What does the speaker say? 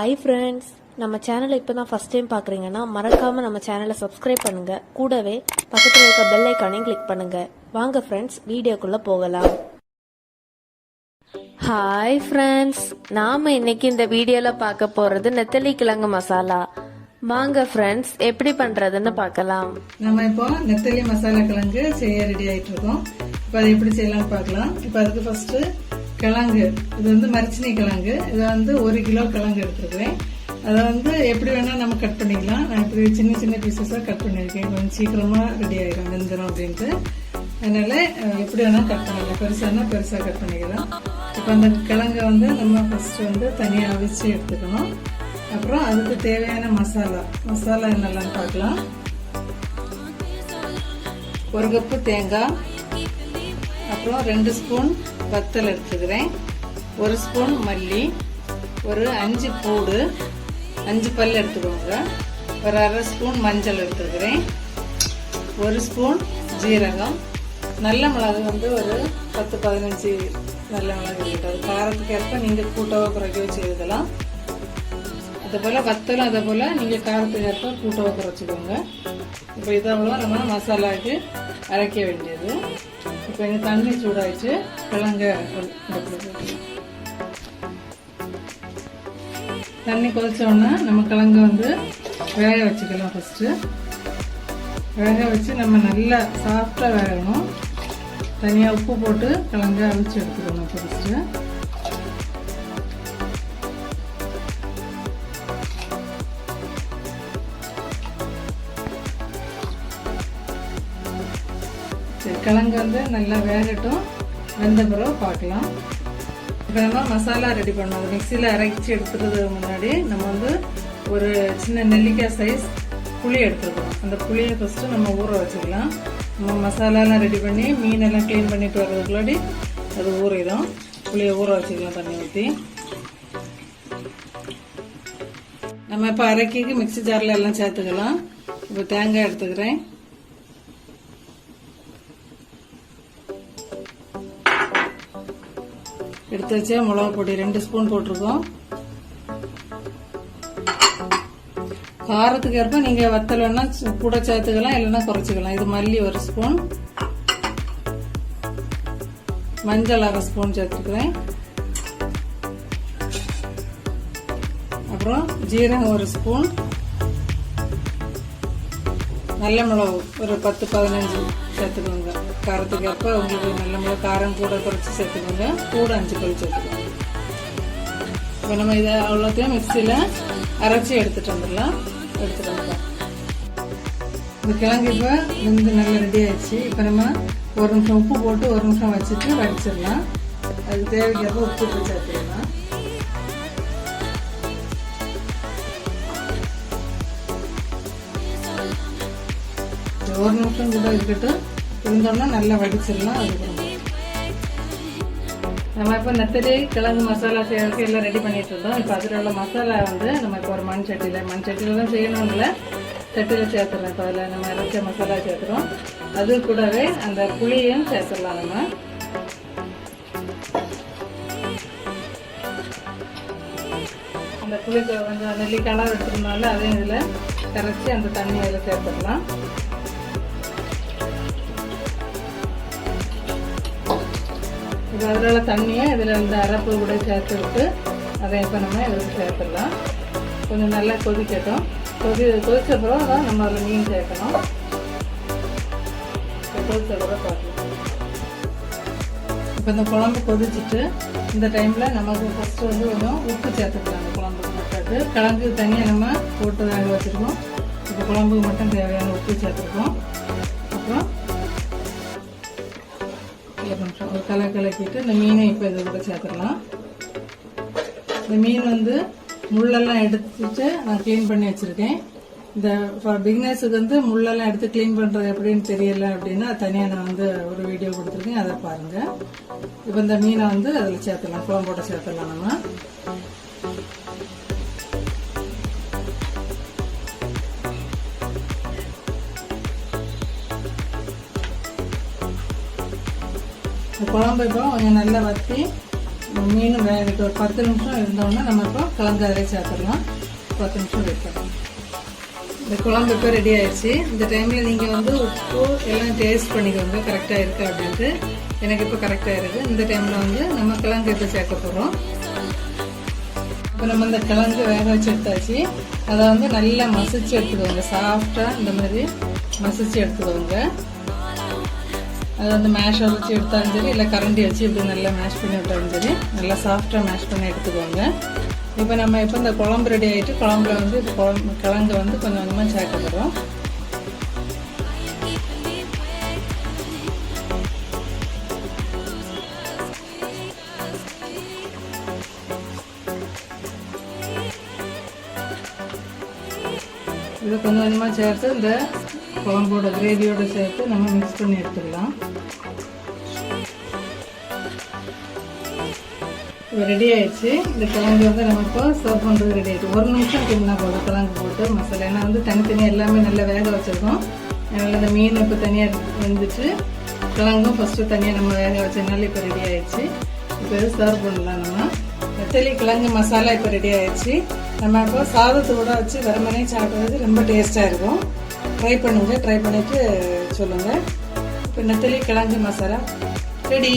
Hi friends நம்ம சேனலை இப்போ தான் ஃபஸ்ட் டைம் பார்க்குறீங்கன்னா மறக்காமல் நம்ம சேனலை சப்ஸ்கிரைப் பண்ணுங்கள் கூடவே பக்கத்தில் இருக்க பெல் ஐக்கானையும் கிளிக் பண்ணுங்கள் வாங்க ஃப்ரெண்ட்ஸ் வீடியோக்குள்ளே போகலாம். ஹாய் ஃப்ரெண்ட்ஸ் நாம் இன்னைக்கு இந்த வீடியோவில் பார்க்க போகிறது நெத்தலி கிழங்கு மசாலா. வாங்க ஃப்ரெண்ட்ஸ் எப்படி பண்ணுறதுன்னு பார்க்கலாம். நம்ம இப்போ நெத்தலி மசாலா கிழங்கு செய்ய ரெடி ஆகிட்டு இருக்கோம் இப்போ அதை எப்படி செய்யலாம்னு பார்க்கலாம். இப்போ அதுக்கு ஃபஸ்ட்டு கிழங்கு. இது வந்து மரிச்சினி கிழங்கு. இதை வந்து ஒரு கிலோ கிழங்கு எடுத்துருக்குறேன். அதை வந்து எப்படி வேணால் நம்ம கட் பண்ணிக்கலாம். நான் இப்படி சின்ன சின்ன பீசஸாக கட் பண்ணியிருக்கேன். கொஞ்சம் சீக்கிரமாக ரெடி ஆகிடும் வெந்துடும் அப்படின்ட்டு. அதனால் எப்படி வேணால் கட் பண்ணலாம். பெருசானா பெருசாக கட் பண்ணிக்கலாம். இப்போ அந்த கிழங்கை வந்து நம்ம ஃபஸ்ட்டு வந்து தனியாக அவிச்சு எடுத்துக்கணும். அப்புறம் அதுக்கு தேவையான மசாலா. மசாலா என்னெல்லாம் பார்க்கலாம். ஒரு கப்பு தேங்காய். அப்புறம் ரெண்டு ஸ்பூன் வத்தல் எடுத்துக்கிறேன். ஒரு ஸ்பூன் மல்லி ஒரு அஞ்சு பூடு அஞ்சு பல் எடுத்துக்கோங்க. ஒரு அரை ஸ்பூன் மஞ்சள் எடுத்துக்கிறேன். ஒரு ஸ்பூன் ஜீரகம். நல்ல மிளகு வந்து ஒரு பத்து பதினஞ்சு நல்ல மிளகு இருக்கட்டும். காரத்துக்கு ஏற்ப நீங்கள் கூட்டவோ குறைக்கவோ செய்தலாம் அதே போல் வத்தலும் அதே போல் நீங்கள் காரத்துக்கு ஏற்ப கூட்டவோ குறைச்சிக்கோங்க இப்போ இதவ்வளோ நம்ம மசாலாவுக்கு அரைக்க வேண்டியது. இப்போ இந்த தண்ணி சூடாகிட்டு கிழங்க தண்ணி கொதிச்சோன்னா நம்ம கிழங்கு வந்து வேக வச்சுக்கலாம் ஃபஸ்ட்டு வேக வச்சு நம்ம நல்லா சாஃப்டாக வேகணும். தனியாக உப்பு போட்டு கிழங்க அவிச்சு எடுத்துக்கணும் ஃபஸ்ட்டு சரி கிழங்கு வந்து நல்லா வேகட்டும். வெந்த பிறகு பார்க்கலாம். இப்போ நம்ம மசாலா ரெடி பண்ணோம் மிக்சியில் அரைச்சி எடுத்துக்கிறதுக்கு முன்னாடி நம்ம வந்து ஒரு சின்ன நெல்லிக்காய் சைஸ் புளி எடுத்துருக்கோம் அந்த புளியை ஃபஸ்ட்டு நம்ம ஊற வச்சுக்கலாம். நம்ம மசாலாலாம் ரெடி பண்ணி மீனெல்லாம் க்ளீன் பண்ணிட்டு வர்றதுக்குள்ளாடி அது ஊறிடும். புளியை ஊற வச்சுக்கலாம் தண்ணி ஊற்றி நம்ம இப்போ அரைக்கிக்கு மிக்ஸி ஜாரில் எல்லாம் சேர்த்துக்கலாம். இப்போ தேங்காய் எடுத்துக்கிறேன். எடுத்து வச்ச மிளகா பொடி ரெண்டு ஸ்பூன் போட்டிருக்கோம். காரத்துக்கு ஏற்ப நீங்க வத்தல் வேணா கூட சேர்த்துக்கலாம் இல்லைன்னா குறைச்சிக்கலாம். இது மல்லி ஒரு ஸ்பூன். மஞ்சள் அரை ஸ்பூன் சேர்த்துக்கிறேன். அப்புறம் ஜீரகம் ஒரு ஸ்பூன். நல்ல மிளகு ஒரு பத்து பதினஞ்சு சேர்த்துக்கோங்க. காரத்துக்கு ஏற்ப உங்களுக்கு நல்ல மிளகு காரம் கூட குறைச்சி சேர்த்துக்கோங்க. கூட அஞ்சு பல் சேர்த்துக்கோங்க. இப்போ நம்ம இதை அவ்வளோத்தையும் மிக்சியில் அரைச்சி எடுத்துட்டு வந்துடலாம். எடுத்துட்டு வந்துடலாம். இந்த கிழங்கு இப்போ வெந்து நல்லா ரெடி ஆயிடுச்சு. இப்போ நம்ம ஒரு நிமிஷம் உப்பு போட்டு ஒரு நிமிஷம் வச்சுட்டு வடிச்சிடலாம். அது தேவைக்கேற்ப உப்பு போட்டு சேர்த்துக்கலாம். ஒரு நிமிஷம் கூட இருக்கட்டும். இருந்தோம்னா நல்லா வடிச்சிடலாம். அதுக்கப்புறம் நம்ம இப்போ நெத்தலி கிழங்கு மசாலா செய்யறதுக்கு எல்லாம் ரெடி பண்ணிட்டு இருந்தோம். இப்போ அதில் உள்ள மசாலா வந்து நம்ம இப்போ ஒரு மண் சட்டியில் மண் சட்டியில் தான் செய்யணும்ல. சட்டியில் சேர்த்துறோம். இப்போ அதில் நம்ம இறைச்ச மசாலா சேர்த்துறோம். அது கூடவே அந்த புளியும் சேர்த்துடலாம் நம்ம. அந்த புளி கொஞ்சம் நெல்லிக்காய்லாம் எடுத்துருந்தால அதையும் இதில் கரைச்சி அந்த தண்ணியை அதில் சேர்த்துடலாம். இது அதில் உள்ள தண்ணியை இதில் இந்த அரப்பு கூட சேர்த்து விட்டு அதை இப்போ நம்ம இதில் சேர்த்துடலாம். கொஞ்சம் நல்லா கொதிக்கட்டும். கொதி கொதிச்ச பிறகு தான் நம்ம அதில் மீன் சேர்க்கணும். கொதித்த பிறகு பார்க்கலாம் இப்போ இந்த குழம்பு கொதிச்சுட்டு இந்த டைமில் நமக்கு ஃபஸ்ட்டு வந்து கொஞ்சம் உப்பு சேர்த்துக்கலாம் அந்த குழம்புக்கு மட்டும். கிழங்கு தனியாக நம்ம போட்டு வேக வச்சுருக்கோம். இப்போ குழம்புக்கு மட்டும் தேவையான உப்பு சேர்த்துருக்கோம். அப்புறம் ஒரு நிமிஷம் ஒரு கலர் கலக்கிட்டு இந்த மீனை இப்போ இதை கூட சேர்த்துடலாம். இந்த மீன் வந்து முள்ளெல்லாம் எடுத்துட்டு நான் க்ளீன் பண்ணி வச்சுருக்கேன். இந்த ஃபார் பிகினர்ஸுக்கு வந்து முள்ளெல்லாம் எடுத்து க்ளீன் பண்ணுறது எப்படின்னு தெரியல அப்படின்னா தனியாக நான் வந்து ஒரு வீடியோ கொடுத்துருக்கேன். அதை பாருங்கள் இப்போ இந்த மீனை வந்து அதில் சேர்த்துடலாம். குழம்போட சேர்த்துடலாம் நம்ம. இந்த குழம்பு இப்போ கொஞ்சம் நல்லா வற்றி மீன் வேகட்டு ஒரு பத்து நிமிஷம் இருந்தோன்னா நம்ம இப்போ கிழங்கு அதிலே சேர்த்துடலாம். பத்து நிமிஷம் வெயிட் பண்ணலாம். இந்த குழம்பு இப்போ ரெடி ஆயிடுச்சு. இந்த டைமில் நீங்கள் வந்து உப்பு எல்லாம் டேஸ்ட் பண்ணிக்கோங்க. கரெக்டாக இருக்குது அப்படின்ட்டு. எனக்கு இப்போ கரெக்டாக இருக்குது இந்த டைமில் வந்து நம்ம கிழங்கு இப்போ சேர்க்க போகிறோம் இப்போ நம்ம இந்த கிழங்கு வேக வச்சு எடுத்தாச்சு. அதை வந்து நல்லா மசிச்சு எடுத்துக்கோங்க. சாஃப்டாக இந்த மாதிரி மசிச்சு எடுத்துக்கோங்க. அதை வந்து மேஷ் வச்சு எடுத்தாலும் சரி இல்லை கரண்டி வச்சு இப்படி நல்லா மேஷ் பண்ணி விட்டாலும் சரி நல்லா சாஃப்டாக மேஷ் பண்ணி எடுத்துக்கோங்க. இப்போ நம்ம இப்போ இந்த குழம்பு ரெடி ஆகிட்டு குழம்புல வந்து இப்போ குழம்பு கிழங்கு வந்து கொஞ்சம் கொஞ்சமாக சேர்க்கப்படுறோம். இதை கொஞ்சம் கொஞ்சமாக சேர்த்து இந்த குழம்போட கிரேவியோட சேர்த்து நம்ம மிக்ஸ் பண்ணி எடுத்துக்கலாம் இப்போ ரெடி ஆயிடுச்சு. இந்த கிழங்கு வந்து நம்ம இப்போ சர்வ் பண்ணுறது ரெடி ஆகிடுச்சு ஒரு நிமிஷம் கிண்டினா போதும் கிழங்கு போட்டு மசாலா. ஏன்னா வந்து தனித்தனியாக எல்லாமே நல்லா வேக வச்சுருக்கோம். அதனால் இந்த மீன் இப்போ தனியாக வந்துட்டு கிழங்கும் ஃபஸ்ட்டு தனியாக நம்ம வேக வச்சதுனால இப்போ ரெடி ஆயிடுச்சு. இப்போ சர்வ் பண்ணலாம் நம்ம. வெத்தலி கிழங்கு மசாலா இப்போ ரெடி ஆயிடுச்சு. நம்ம இப்போ சாதத்தோட வச்சு வெறுமனே சாப்பிட்றது ரொம்ப டேஸ்ட்டாக இருக்கும். ட்ரை பண்ணுங்கள் ட்ரை பண்ணிவிட்டு சொல்லுங்கள் இப்போ நெத்தலி கிழங்கு மசாலா. ரெடி.